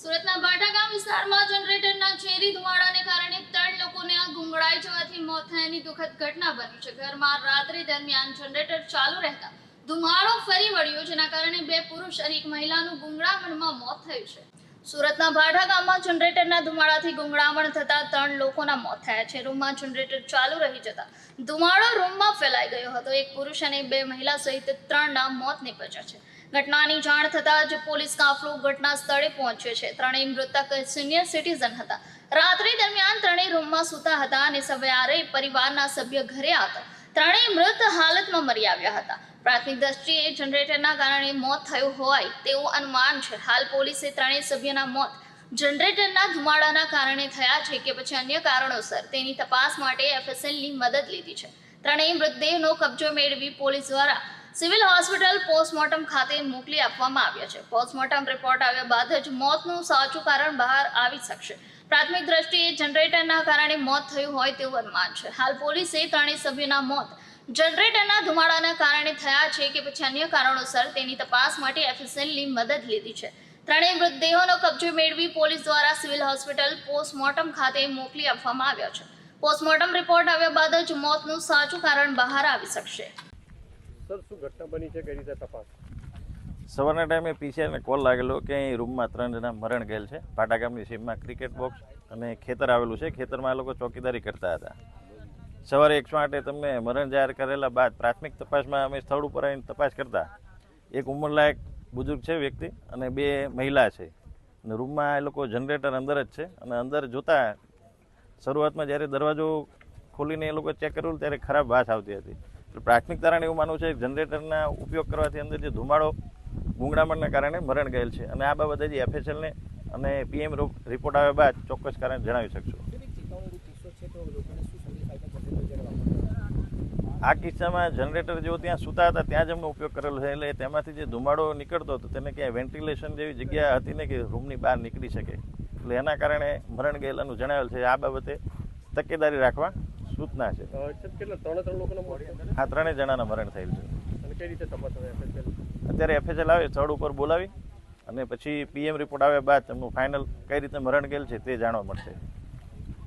સુરતના બાટા ગામ વિસ્તારમાં જનરેટરના ઝેરી ધુમાડાને કારણે ત્રણ લોકોને આ ગુંગળાઈ જવાથી મોત થયાની દુઃખદ ઘટના બની છે. ઘરમાં રાત્રિ દરમિયાન જનરેટર ચાલુ રહેતા ધુમાડો ફરી વળ્યો, જેના કારણે બે પુરુષ અને એક મહિલાનું ગુંગળામણમાં મોત થયું છે. સુરતના ભાઠા ગામમાં જનરેટરના ધુમાડાથી ગુંગળામણ થતા ત્રણ લોકોના મોત થયા છે. રૂમમાં જનરેટર ચાલુ રહી જતા ધુમાડો રૂમમાં ફેલાઈ ગયો હતો. એક પુરુષ અને બે મહિલા સહિત ત્રણના મોત નીપજ્યા છે. ઘટનાની જાણ થતાં જ પોલીસ કાફલો ઘટના સ્થળે પહોંચ્યો છે. ત્રણેય મૃતક સિનિયર સિટીઝન હતા. રાત્રિ દરમિયાન ત્રણેય રૂમમાં સૂતા હતા અને સવારે પરિવારના સભ્ય ઘરે આવતા ત્રણેય મૃત હાલતમાં મરી આવ્યા હતા. પ્રાથમિક દ્રષ્ટિએ જનરેટરના કારણે મોત થયું હોય તેવું અનુમાન છે. હાલ પોલીસે ત્રણેય સભ્યના મોત જનરેટરના ધુમાડાના કારણે થયા છે કે પછી અન્ય કારણોસર તેની તપાસ માટે એફએસએલની મદદ લીધી છે. ત્રણેય મૃતદેહનો કબજો મેળવી પોલીસ દ્વારા સિવિલ હોસ્પિટલ પોસ્ટમોર્ટમ ખાતે મોકલી આપવામાં આવ્યા છે. પોસ્ટમોર્ટમ રિપોર્ટ આવ્યા બાદ જ મોતનું સાચું કારણ બહાર આવી શકશે. પ્રાથમિક દ્રષ્ટિએ જનરેટરના કારણે મોત થયું હોય તેવું અનુમાન છે. હાલ પોલીસે ત્રણેય સભ્યોના મોત જનરેટરના ધુમાડાના કારણે થયા છે કે પછી અન્ય કારણોસર તેની તપાસ માટે એફએસએલની મદદ લીધી છે. ત્રણેય મૃતદેહોનો કબજો મેળવી પોલીસ દ્વારા સિવિલ હોસ્પિટલ પોસ્ટમોર્ટમ ખાતે મોકલી આપવામાં આવ્યા છે. પોસ્ટમોર્ટમ રિપોર્ટ આવ્યા બાદ જ મોતનું સાચું કારણ બહાર આવી શકશે. સર, શું ઘટના બની છે? કઈ રીતે તપાસ? સવારના ટાઈમે પીસીઆરને કોલ લાગેલો કે અહીં રૂમમાં ત્રણ જણા મરણ ગયેલ છે. પાટા ગામની સીમમાં ક્રિકેટ બોક્સ અને ખેતર આવેલું છે. ખેતરમાં આ લોકો ચોકીદારી કરતા હતા. સવારે એકસો આઠે તમને મરણ જાહેર કરેલા બાદ પ્રાથમિક તપાસમાં અમે સ્થળ ઉપર આવીને તપાસ કરતા. એક ઉંમરલાયક બુઝુર્ગ છે વ્યક્તિ અને બે મહિલા છે. અને રૂમમાં એ લોકો જનરેટર અંદર જ છે અને અંદર જોતા શરૂઆતમાં જ્યારે દરવાજો ખોલીને એ લોકો ચેક કરેલું ત્યારે ખરાબ વાસ આવતી હતી. પ્રાથમિક તારણ એવું માનવું છે કે જનરેટરના ઉપયોગ કરવાથી અંદર જે ધુમાડો ગુંગળામણના કારણે મરણ ગયેલ છે. અને આ બાબતે જે એફએસએલને અને પીએમ રિપોર્ટ આવ્યા બાદ ચોક્કસ કારણ જણાવી શકશું. આ કિસ્સામાં જનરેટર જેવો ત્યાં સૂતા હતા ત્યાં જ એમનો ઉપયોગ કરેલો છે. એટલે તેમાંથી જે ધુમાડો નીકળતો હતો તેને ક્યાંય વેન્ટિલેશન જેવી જગ્યા હતી ને કે રૂમની બહાર નીકળી શકે. એટલે એના કારણે મરણ ગયેલાનું જણાવેલ છે. આ બાબતે તકેદારી રાખવા સૂચના છે? આ ત્રણેય જણાના મરણ થયેલ છે. અત્યારે એફએસએલ આવે સ્થળ ઉપર બોલાવી અને પછી પીએમ રિપોર્ટ આવ્યા બાદ તેમનું ફાઇનલ કઈ રીતે મરણ ગયેલ છે તે જાણવા મળશે.